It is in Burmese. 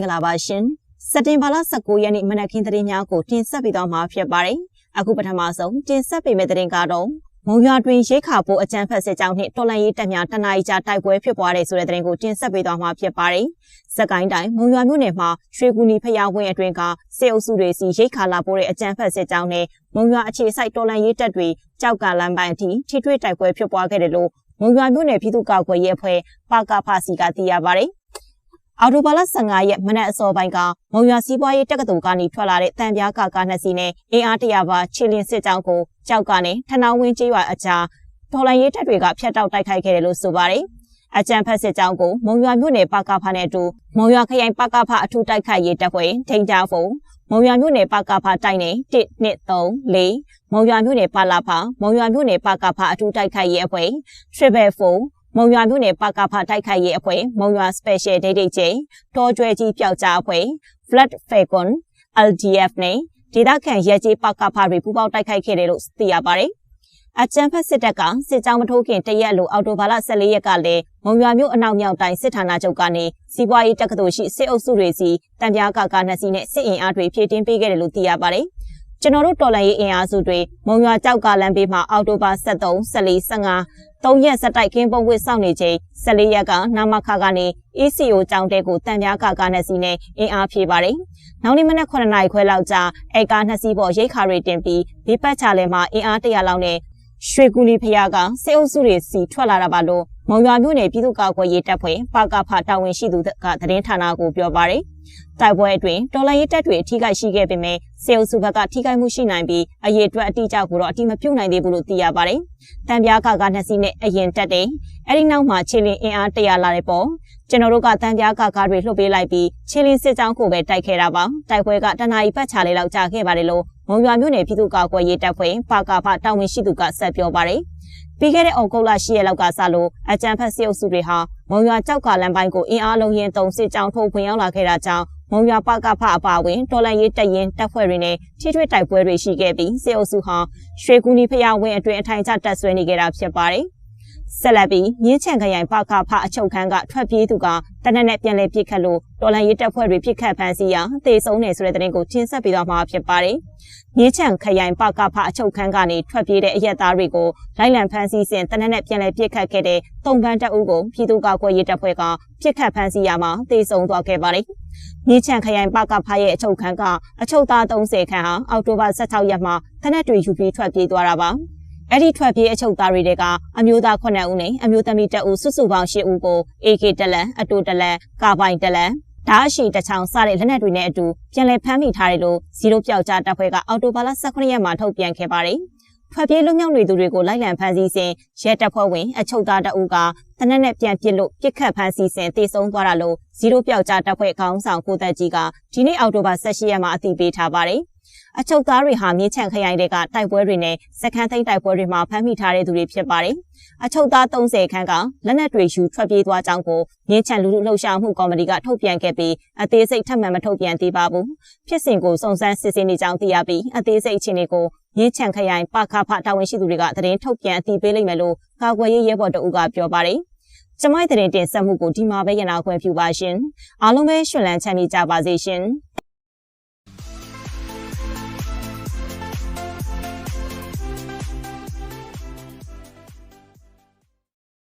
္ဂလာပါရှင်စက်တင်ဘာလ19ရက်နေ့မနက်ခင်းသတင်းများကိုတင်ဆက်ပေးသွားမှာဖြစ်ပါတယ်အခုပထမဆုံးတင်ဆက်ပေးမယ့်သတင်းကတော့မုံရွာတွင်ရိတ်ခါပိုးအကြမ်းဖက်စစ်ကြောင်းနှင့်တော်လန်ရေးတပ်များတနအီကြာတိုက်ပွဲဖြစ်ပွားတဲ့ဆိုတဲ့သတင်းကိုတင်ဆက်ပေးသွားမှာဖြစ်ပါတယ်။စက်ကိုင်းတိုင်းမုံရွာမြို့နယ်မှာရွှေကူနီဖျားဝင်းအတွင်းကစေအုပ်စုတွေစီရိတ်ခါလာပိုးတဲ့အကြမ်းဖက်စစ်ကြောင်းနဲ့မုံရွာအခြေစိုက်တော်လန်ရေးတပ်တွေကြောက်ကလမ်းပိုင်းအထိထိထွေးတိုက်ပွဲဖြစ်ပွားခဲ့တယ်လို့မုံရွာမြို့နယ်ပြည်သူ့ကာကွယ်ရေးအဖွဲ့ပါကဖစီကသိရပါတယ်။ အော်တိုဘာလ15ရက်မနက်အစောပိုင်းကမုံရွာစီးပွားရေးတက္ကသိုလ်ကနေထွက်လာတဲ့တန်ပြားကာကာနှစ်စီးနဲ့အင်အားတရာပါချီလင်းစစ်ကြောင်းကိုကြောက်ကနေထနောင်းဝင်းကျေးရွာအကြားဒေါ်လာရေးတပ်တွေကဖျက်တောက်တိုက်ခိုက်ခဲ့တယ်လို့ဆိုပါတယ်။အကြံဖက်စစ်ကြောင်းကိုမုံရွာမြို့နယ်ပကဖနဲ့အတူမုံရွာခရိုင်ပကဖအထူးတိုက်ခိုက်ရေးတပ်ဖွဲ့ထိန်ကြဖုံမုံရွာမြို့နယ်ပကဖတိုက်နေ1 2 3 4မုံရွာမြို့နယ်ပလာဖမုံရွာမြို့နယ်ပကဖအထူးတိုက်ခိုက်ရေးအဖွဲ့ Triple 4 မုံရွာမြို့နယ်ပကဖတိုက်ခိုက်ရေးအဖွဲ့မုံရွာ Special Day Day ချင်းတောကျွဲကြီးပျောက်ကြားအဖွဲ့ Flood Falcon LDF နဲ့ဒေသခံရဲကြီးပကဖတွေပူးပေါင်းတိုက်ခိုက်ခဲ့တယ်လို့သိရပါတယ်။အကြံဖက်စစ်တပ်ကစစ်ကြောင်းမထိုးခင်တရက်လိုအော်တိုဘာလ14ရက်ကလည်းမုံရွာမြို့အနောက်မြောက်တိုင်းစစ်ဌာနချုပ်ကနေစီးပွားရေးတက္ကသိုလ်ရှိစစ်အုပ်စုတွေစီတံပြားကကနှစ်စီးနဲ့စစ်အင်အားတွေဖြည့်တင်းပေးခဲ့တယ်လို့သိရပါတယ်။ ကျွန်တော်တို့တော်လန်ရေးအင်အားစုတွေမုံရွာကြောက်ကလမ်းဘေးမှာအော်တိုဘာ73 14 15 3ရက်ဆက်တိုက်ကင်းပုံဝစ်စောင့်နေချိန်14ရက်ကနာမခကနေ ECO ကြောင်းတဲကိုတန်ပြားကာကားနှစ်စီးနဲ့အင်အားဖြည့်ပါတယ်။နောက်နေ့မနက်9နာရီခွဲလောက်ကြာအဲကားနှစ်စီးပေါ်ရိတ်ခါတွေတင်ပြီးဘေးပတ်ချလဲမှာအင်အား100လောက်နဲ့ရွှေကူလီဖျားကစေအုပ်စုတွေစီထွက်လာတာပါလို့ မုံရွာမြို့နယ်ပြည်သူ့ကာကွယ်ရေးတပ်ဖွဲ့ပါကဖတာဝန်ရှိသူကသတင်းဌာနကိုပြောပါရယ်တိုက်ပွဲအတွင်းတော်လိုင်းရေးတပ်တွေအထိခိုက်ရှိခဲ့ပေမဲ့စေအုပ်စုဘက်ကထိခိုက်မှုရှိနိုင်ပြီးအရေးအတွက်အတိအကျကိုတော့အတိမပြုတ်နိုင်သေးဘူးလို့သိရပါတယ်။တံပြားကကနှစ်စီးနဲ့အရင်တက်တယ်။အဲဒီနောက်မှာခြေလင်းအင်အားတရာလာတဲ့ပေါ့ကျွန်တော်တို့ကတံပြားကကားတွေလှုပ်ပေးလိုက်ပြီးခြေလင်းစစ်ကြောင်းကိုပဲတိုက်ခဲ့တာပါ။တိုက်ပွဲကတနာရီပတ်ချာလေးလောက်ကြာခဲ့ပါတယ်လို့မုံရွာမြို့နယ်ပြည်သူ့ကာကွယ်ရေးတပ်ဖွဲ့ပါကာဖတာဝန်ရှိသူကဆက်ပြောပါတယ်။ ပြီးခဲ့တဲ့ဩဂုတ်လ10ရက်လောက်ကစလို့အကြံဖက်စစ်အုပ်စုတွေဟာမုံရွာကြောက်ကလမ်းပိုင်းကိုအင်အားလုံးရင်တုံစစ်ကြောင်းထုတ်ဝင်ရောက်လာခဲ့တာကြောင့်မုံရွာပကဖအပါဝင်တော်လန်ရေးတပ်ရင်တပ်ဖွဲ့တွေနဲ့ထိထွေတိုက်ပွဲတွေရှိခဲ့ပြီးစစ်အုပ်စုဟာရွှေကူနီဖျားဝင်းအတွင်းအထိုင်ချတပ်ဆွဲနေကြတာဖြစ်ပါတယ် ဆက်လက်ပြီးမြင်းချံခရိုင်ပကဖအချုပ်ခန်းကထွက်ပြေးသူကတနက်နဲ့ပြန်လည်ပြစ်ခတ်လို့တော်လန်ရေးတပ်ဖွဲ့တွေပြစ်ခတ်ဖမ်းဆီးရာသေဆုံးနေဆိုတဲ့သတင်းကိုတင်ဆက်ပေးသွားမှာဖြစ်ပါတယ်။မြင်းချံခရိုင်ပကဖအချုပ်ခန်းကနေထွက်ပြေးတဲ့အရက်သားတွေကိုလိုက်လံဖမ်းဆီးစဉ်တနက်နဲ့ပြန်လည်ပြစ်ခတ်ခဲ့တဲ့တုံပန်းတပ်ဦးကိုပြည်သူ့ကာကွယ်ရေးတပ်ဖွဲ့ကပြစ်ခတ်ဖမ်းဆီးရာမှာသေဆုံးသွားခဲ့ပါတယ်။မြင်းချံခရိုင်ပကဖရဲ့အချုပ်ခန်းကအချုပ်သား30ခန်းဟာအောက်တိုဘာ16ရက်မှာတနက်တွေယူပြီးထွက်ပြေးသွားတာပါ။ အဲ့ဒီထွက်ပြေးအချုပ်သားတွေကအမျိုးသား9ဦးနဲ့အမျိုးသမီး2ဦးစုစုပေါင်း10ဦးကို AK တလန်အတူတလန်ကာပိုင်တလန်ဓာတ်အရှိတချောင်းစတဲ့လက်နက်တွေနဲ့အတူပြန်လည်ဖမ်းမိထားတယ်လို့ဇီရိုပြောက်ကြားတပ်ဖွဲ့ကအော်တိုဘာလ18ရက်မှာထုတ်ပြန်ခဲ့ပါတယ်။ ထွက်ပြေးလွတ်မြောက်နေသူတွေကိုလိုက်လံဖမ်းဆီးစဉ်ရဲတပ်ဖွဲ့ဝင်အချုပ်သားတအုပ်ကတနက်နဲ့ပြန်ပစ်လို့ပြစ်ခတ်ဖမ်းဆီးစဉ်တေဆုံးသွားတာလို့ဇီရိုပြောက်ကြားတပ်ဖွဲ့ခေါင်းဆောင်ကိုသက်ကြီးကဒီနေ့အော်တိုဘာ18ရက်မှာအသိပေးထားပါတယ်။အချုပ်သားတွေဟာမြင်းချံခရိုင်တွေကတိုက်ပွဲတွေနဲ့စခန်းသိမ်းတိုက်ပွဲတွေမှာဖမ်းမိထားတဲ့သူတွေဖြစ်ပါတယ်။အချုပ်သား30ခန်းကလက်နက်တွေယူထွက်ပြေးသွားကြောင်းကိုမြင်းချံလူလူလှုပ်ရှားမှုကော်မတီကထုတ်ပြန်ခဲ့ပြီးအသေးစိတ်ထပ်မံမထုတ်ပြန်သေးပါဘူး။ဖြစ်စဉ်ကိုစုံစမ်းစစ်ဆေးနေကြောင်းသိရပြီးအသေးစိတ်အခြေအနေကို မြင်းချံခရိုင်ပခဖတာဝန်ရှိသူတွေကသတင်းထုတ်ပြန်အသိပေးလိုက်မယ်လို့ကာကွယ်ရေးရဲဘော်တအုပ်ကပြောပါတယ်။ကျမိုက်တဲ့တင်ဆက်မှုကိုဒီမှာပဲရနာခွင့်ပြုပါရှင်။အားလုံးပဲရှင်လန်းချမ်းမြေကြပါစေရှင်။